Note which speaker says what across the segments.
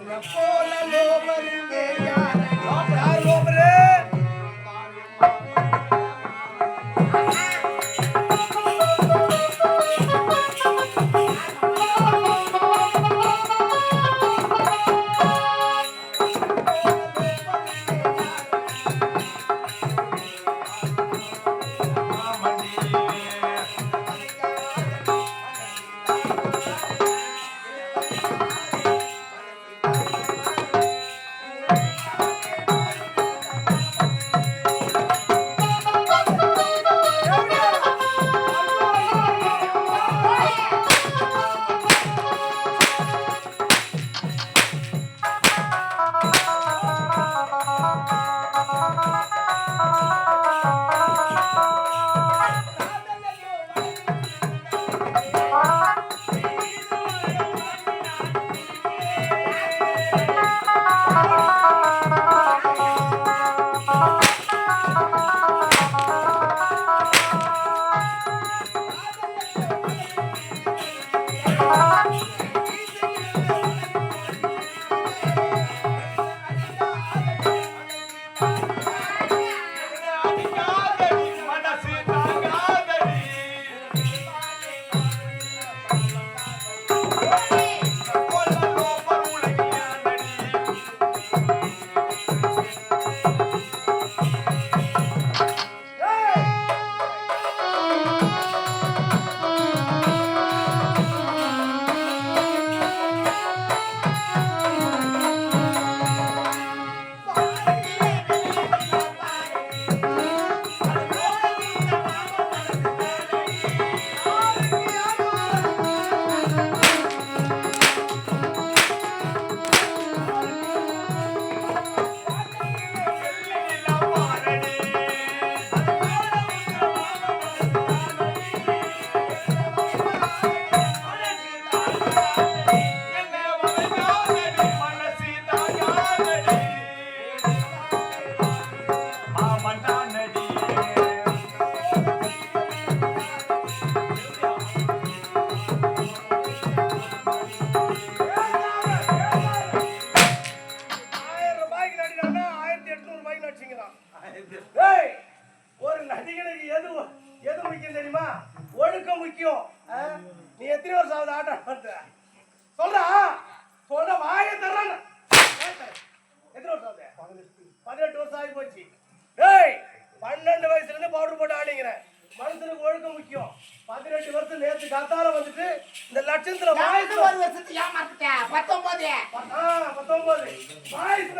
Speaker 1: போல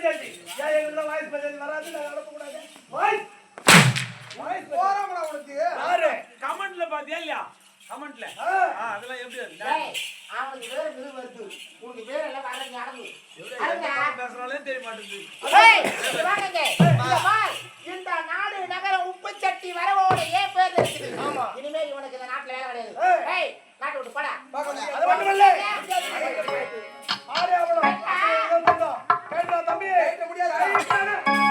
Speaker 1: மெஜாரிட்டி ஏன் எங்களுக்கு வாய்ஸ் மெஜாரிட்டி வராது? நாங்க அனுப்பக்கூடாது. வாய்ஸ் வாய்ஸ் போறாமடா உனக்கு. யாரு?
Speaker 2: கமெண்ட்ல பாத்தியா இல்லையா? கமெண்ட்ல. அதெல்லாம் எப்படி வருது?
Speaker 3: அவனுக்கு பேரு விரு வருது. உனக்கு பேர் எல்லாம் அருங்க.
Speaker 2: எவ்வளவு பேசுறாலே தெரிய மாட்டேங்குது.
Speaker 3: இந்த நாடு நகரம் உப்பு சட்டி வரவோட ஏன் பேர் இருக்குது.
Speaker 1: ஆமா.
Speaker 3: இனிமேல் இவனுக்கு இந்த நாட்டுல வேலை கிடையாது. நாட்டை விட்டு போடா.
Speaker 1: அது மட்டும் இல்ல முடியாது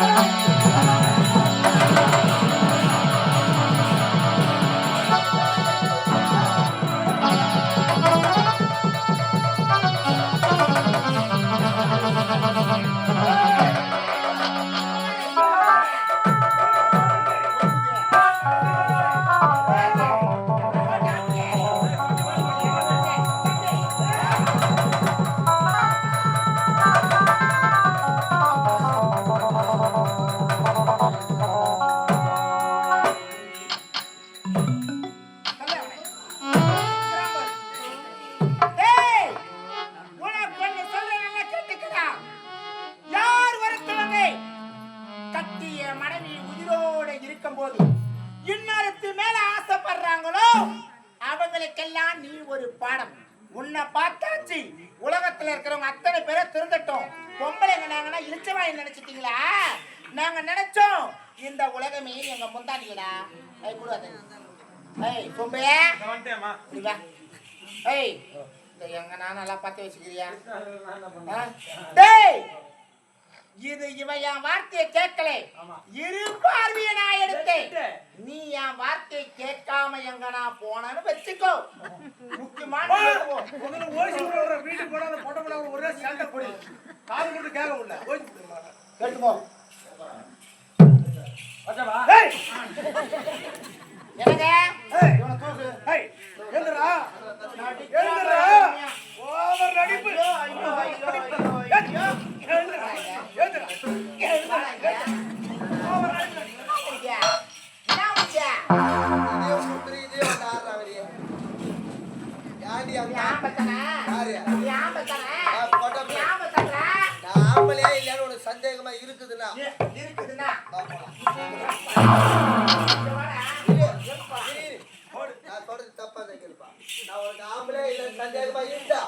Speaker 4: ஏய்,
Speaker 2: நான்
Speaker 3: போனேன்னு வச்சுக்கோ. முக்கியமான.
Speaker 4: முதல்ல வீட்டுக்கு போனா அந்த பொட்டை ஒரே சண்டை போடி. காது மட்டும் கேட்க முடியல.
Speaker 3: என்னங்க. இவனை தூக்கு.
Speaker 4: எழுந்துடா ஓவர் நடிப்பு. ஓவர்
Speaker 3: என்ன? நீ ஆம்பத்தானே? ஆம்பத்தானே?
Speaker 5: சந்தேகமா இருக்குதுன்னா
Speaker 3: இருக்குதுன்னா?
Speaker 5: நான் சொல்றது தப்பா கேளுப்பா. நான் உனக்கு ஆம்பளை இல்ல சந்தேகமா இருந்தா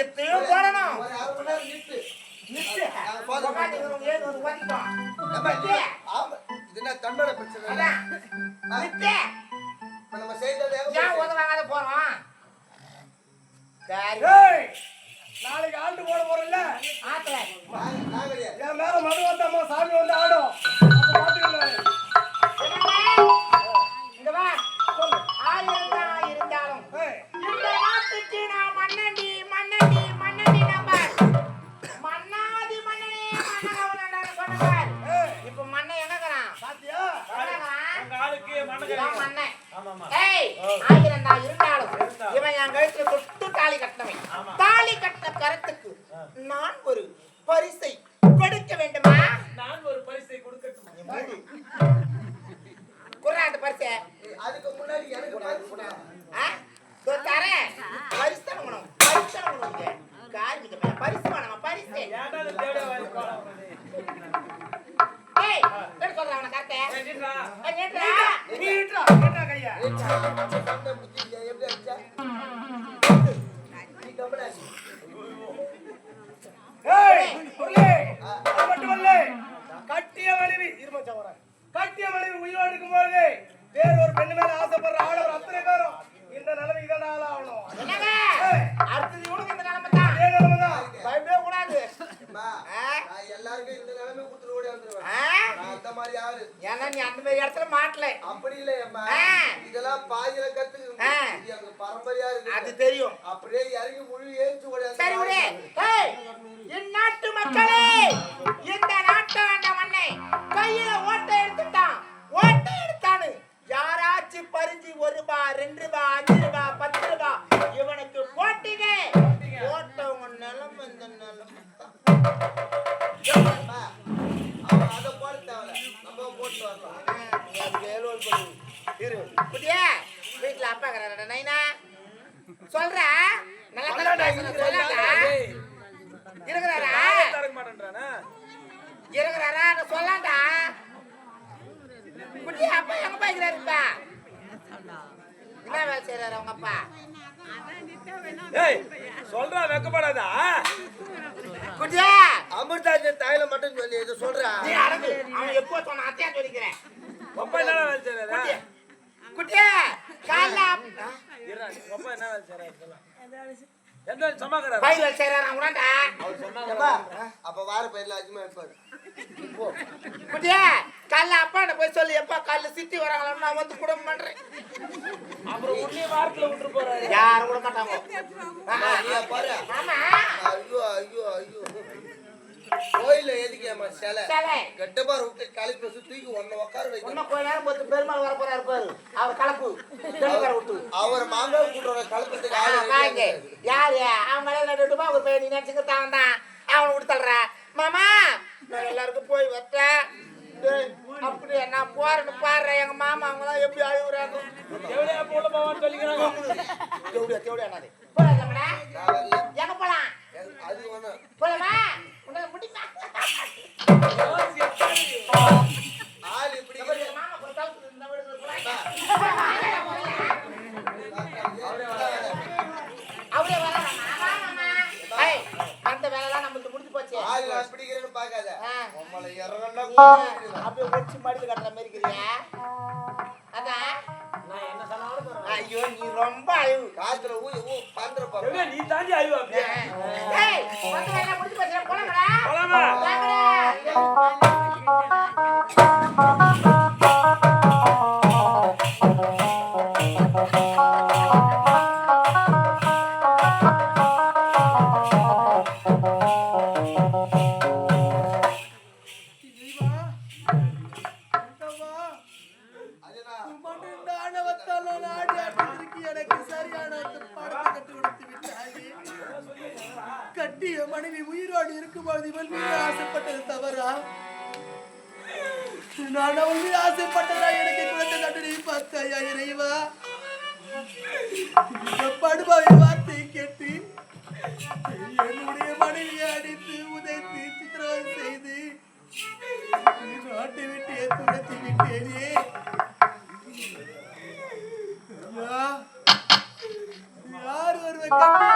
Speaker 3: இத்தையும் போடணும்.
Speaker 5: ஒரு அரை மணி நேரம் நிறுத்து. என்ன தண்டனை பிரச்சனை. இப்ப நம்ம செய்தது
Speaker 3: ஏன்? உதவாத போறோம்? சரி.
Speaker 4: நாளைக்கு ஆண்டு போட போறல
Speaker 3: ஆத்துல.
Speaker 4: என் மேல மது வந்தாமா சாமி வந்து ஆடும்?
Speaker 3: இங்க வா. ஆயிரம் இருந்தாலும் இந்த நாட்டுக்கு நான் மன்னண்டி மன்னண்டி மன்னண்டி நம்பர் மன்னாதி மன்னனே மன்னகவனடான்னு சொன்னவர்
Speaker 4: ஏய்
Speaker 3: இப்ப
Speaker 4: பாத்தியா
Speaker 2: மண்ணு
Speaker 3: ஆயிரம் தான் இருந்தாலும்
Speaker 2: இருந்தாலும்.
Speaker 3: இவன் என் கழுத்துல தொட்டு தாலி கட்டினவன். தாலி கட்டின கரத்துக்கு நான் ஒரு பரிசை கொடுக்க வேண்டுமா?
Speaker 2: நான் ஒரு பரிசை கொடுக்கட்டுமா?
Speaker 3: அந்த பரிசை.
Speaker 5: அதுக்கு முன்னாடி எனக்கு பரிசு
Speaker 3: தரேன். பரிசு தானே வேணும் பரிசு தானே பரிசு. வேணாமா பரிசு ஏய் என்ன சொல்ற அவன கரெக்டா
Speaker 4: கையா
Speaker 5: சண்டை எப்படி அடிச்சா? நீ
Speaker 4: ஏய் புள்ளே மட்டும் இல்ல கட்டிய மனைவி இருமச்சா வரேன் கட்டிய மனைவி உயிரோடு இருக்கும்போது வேற ஒரு பெண்ணு மேல ஆசைப்படுற ஆடவர் அத்தனை பேரும்
Speaker 3: மாட்டல
Speaker 5: அப்படி இல்லை அம்மா.
Speaker 3: ஆ.
Speaker 5: இதெல்லாம் பாதியில கத்துக்கு பரம்பரையா
Speaker 3: அது
Speaker 5: இருக்கு
Speaker 3: தெரியும் சொல்ற? நல்லா இருக்கிறாரா? இருக்கிறாரா? நான் சொல்லாண்டா. குட்டி அப்பா எங்க போய்க்கிறாரு இப்ப? என்ன வேலை செய்யறாரு அவங்க அப்பா?
Speaker 2: சொல்றா வெக்கப்படாதா.
Speaker 3: குட்டியா.
Speaker 5: அமிர்தாஞ்சன் தாயில மட்டும் சொல்லி இது சொல்றா.
Speaker 3: நீ அடங்கு. அவன் எப்போ சொன்ன அத்தையா சொல்லிக்கிறேன்.
Speaker 2: அப்பா என்ன வேலை செய்யறாரா
Speaker 3: குட்டியா. காலைல
Speaker 2: அப்பா
Speaker 3: பயில செய்யறான்
Speaker 5: வார பயிர்ல அஜ்மா இருப்பாரு
Speaker 3: குட்டியா காலைல அப்பாட்ட போய் சொல்லி எப்பா காலைல சித்தி வராங்களா நான் வந்து குடும்பம் பண்றேன்.
Speaker 2: அப்புறம் உன்னைய வாரத்துல விட்டு போறாரு.
Speaker 3: யாரும் விட மாட்டாங்க. ஆஹா.
Speaker 5: நீ பாரு.
Speaker 3: ஆமா.
Speaker 5: ஐயோ ஐயோ ஐயோ. கோயில்ல எதுக்கேம்மா சிலை.
Speaker 3: சரி
Speaker 5: கெட்டபார் விட்டு கழிப்பு வச்சு தூக்கி ஒன்ன உட்கார வைக்கணும்
Speaker 3: இன்னும் கொஞ்ச நேரம் பொறுத்து பெருமாள் வர போறாரு பாரு. அவர் கலப்பு. தெளிவார விட்டு.
Speaker 5: அவர் மாங்காய் கூட்டுற கலப்பத்துக்கு
Speaker 3: ஆ,
Speaker 5: ஆளு
Speaker 3: வாங்க.
Speaker 5: கிடையாது.
Speaker 3: யாரு? அவன் மேல நட்டுமா ஒரு பையன் நீ நினைச்சுக்கிட்டு அவன் தான் அவனை விடுத்தல்ற மாமா நான் எல்லாருக்கும் போய் வரட்டேன். டேய், அப்படியே? நான் போறேன்னு பாரு. எங்க மாமா அவங்க எல்லாம் எப்படி அழுகுறாங்க?
Speaker 2: எவ்வளவு போல போவான்னு சொல்லிக்கிறாங்க.
Speaker 3: தேவடியா தேவடியா நானே. போலாம். எங்க போலாம்?
Speaker 5: அது வேணாம்
Speaker 3: போலாமா? உன்னை முடிப்பா
Speaker 5: ஆள் இப்படி
Speaker 3: மாமா தவுத்து இந்த வீட்டுக்கு அவரே அந்த வேலைலாம் நம்மளுக்கு முடிஞ்சு போச்சு.
Speaker 5: ஆள் பிடிக்கிறேன்னு பார்க்காத. உம்மளை இறங்கண்டா
Speaker 3: அப்படியே ஒடிச்சு மடியில் கட்டுற மாதிரி இருக்கிறியா? நீ ரொம்ப அழிவு
Speaker 5: காத்துல ஊ ஊ
Speaker 2: எவ்வளவு நீ தாண்டி அழுவ அப்படியே?
Speaker 3: ஏய் போலாமடா?
Speaker 1: கட்டிய மனைவி உயிரோடு இருக்கும்போது இவள் மீது ஆசைப்பட்டது தவறா? நான் அவள் மீது ஆசைப்பட்டதா? எனக்கு குழந்தை தண்டனை பார்த்தாயா இறைவா? படுபாவை வார்த்தை கேட்டு என்னுடைய மனைவியை அடித்து உதைத்து சித்திரவதை செய்து நாட்டை விட்டு துரத்தி விட்டேனே. யார் ஒருவர் கட்டிய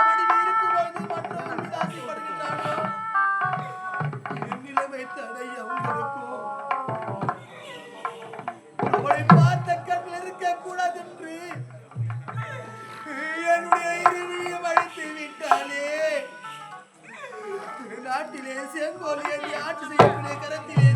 Speaker 1: நாட்டிலே செங்கோல் ஏந்தி ஆட்சி செய்யக்கூடிய கரத்திலே.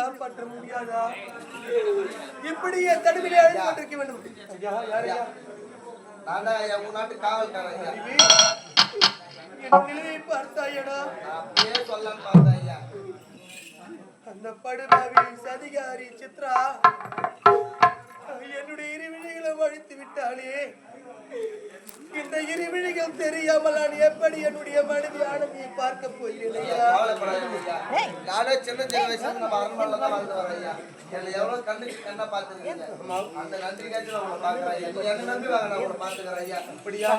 Speaker 1: காப்பாற்ற முடியாதா? இப்படியே தனிமையிலே அழுது கொண்டிருக்க வேண்டும். ஐயா
Speaker 5: உன் நாட்டு காவல்காரன் ஐயா.
Speaker 1: என் நிலையை பார்த்தாயடா
Speaker 5: அப்படியே சொல்லலாம்னு பார்த்தேன் ஐயா.
Speaker 1: அந்த படுபாவி சதிகாரி சித்ரா என்னுடைய இருவிழிகளை வழித்து விட்டாளே. இந்த இருவிழிகள் தெரியாமல் நான் எப்படி என்னுடைய மனைவி ஆனந்தியை பார்க்க போகிறேன்.
Speaker 5: நானே சின்ன சின்ன வயசுல நம்ம தான் வாழ்ந்து வரேன் ஐயா. என்னை எவ்வளவு கண்ணுக்கு கண்ணா பார்த்திருக்கீங்க. அந்த நன்றிக்காச்சும் நான் உங்களை என்னை நம்பி வாங்க, நான் உங்களை பார்த்துக்கிறேன் ஐயா.
Speaker 1: அப்படியா?